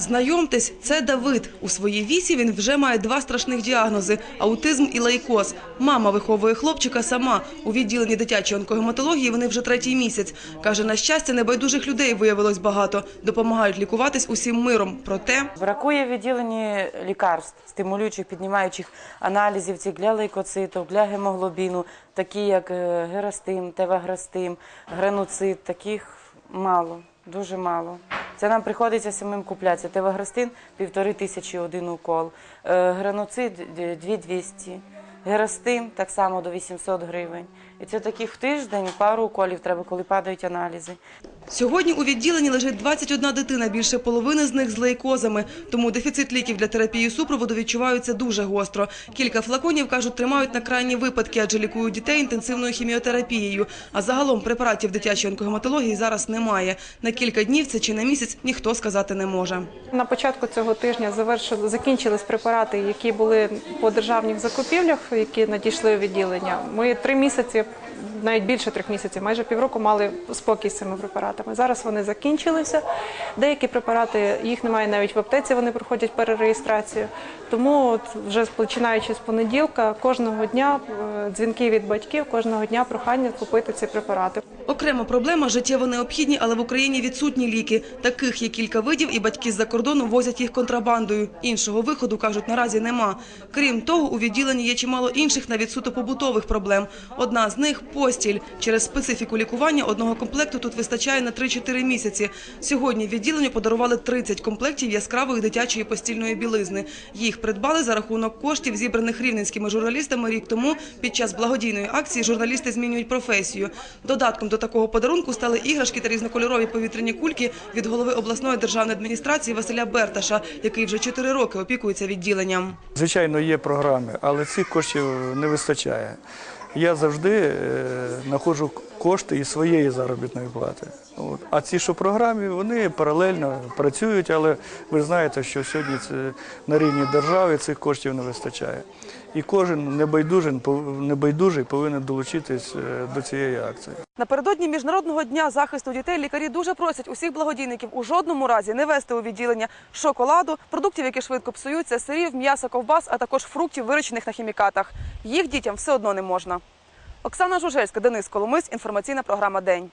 Знайомтесь, це Давид. У своїй вісі він вже має два страшних діагнози – аутизм і лейкоз. Мама виховує хлопчика сама. У відділенні дитячої онкогематології вони вже третій місяць. Каже, на щастя, небайдужих людей виявилось багато. Допомагають лікуватись усім миром. Проте Бракує відділенні лікарств, стимулюючих, піднімаючих аналізів для лейкоцитів, для гемоглобіну, такі як е, герастим, теваграстим, граноцит, таких мало, дуже мало. Це нам приходиться самим куплятися. Тевагростин – півтори тисячі один укол, граноцид – дві 2200, геростин так само до 800 гривень. І це таких в тиждень пару уколів треба, коли падають аналізи. Сьогодні у відділенні лежить 21 дитина, більше половини з них з лейкозами. Тому дефіцит ліків для терапії супроводу відчуваються дуже гостро. Кілька флаконів, кажуть, тримають на крайні випадки, адже лікують дітей інтенсивною хіміотерапією. А загалом препаратів дитячої онкогематології зараз немає. На кілька днів це чи на місяць ніхто сказати не може. На початку цього тижня завершили, закінчились препарати, які були по державних закупівлях, які надійшли у відділення. Ми три місяці, навіть більше трьох місяців, майже півроку мали спокій з цими препаратами. Зараз вони закінчилися. Деякі препарати їх немає навіть в аптеці, вони проходять перереєстрацію. Тому от вже починаючи з понеділка, кожного дня е, дзвінки від батьків, кожного дня прохання купити ці препарати. Окрема проблема – життєво необхідні, але в Україні відсутні ліки. Таких є кілька видів, і батьки з-за кордону возять їх контрабандою. Іншого виходу, кажуть, наразі нема. Крім того, у відділенні є чимало інших, навіть суто побутових проблем. Одна з них – постіль. Через специфіку лікування одного комплекту тут вистачає на 3-4 місяці. Сьогодні відділенню подарували 30 комплектів яскравої дитячої постільної білизни. Їх придбали за рахунок коштів, зібраних рівненськими журналістами рік тому. Під час благодійної акції журналісти змінюють професію. Додатком до такого подарунку стали іграшки та різнокольорові повітряні кульки від голови обласної державної адміністрації Василя Берташа, який вже 4 роки опікується відділенням. Звичайно, є програми, але цих коштів не вистачає. Я завжди е, знаходжу кошти із своєї заробітної плати. От. А ці, що програмі, вони паралельно працюють, але ви знаєте, що сьогодні це на рівні держави цих коштів не вистачає. І кожен небайдужий, небайдужий повинен долучитись е, до цієї акції. Напередодні міжнародного дня захисту дітей лікарі дуже просять усіх благодійників у жодному разі не вести у відділення шоколаду, продуктів, які швидко псуються, сирів, м'яса, ковбас, а також фруктів, вирощених на хімікатах. Їх дітям все одно не можна. Оксана Жужельська, Денис Коломис, інформаційна програма День.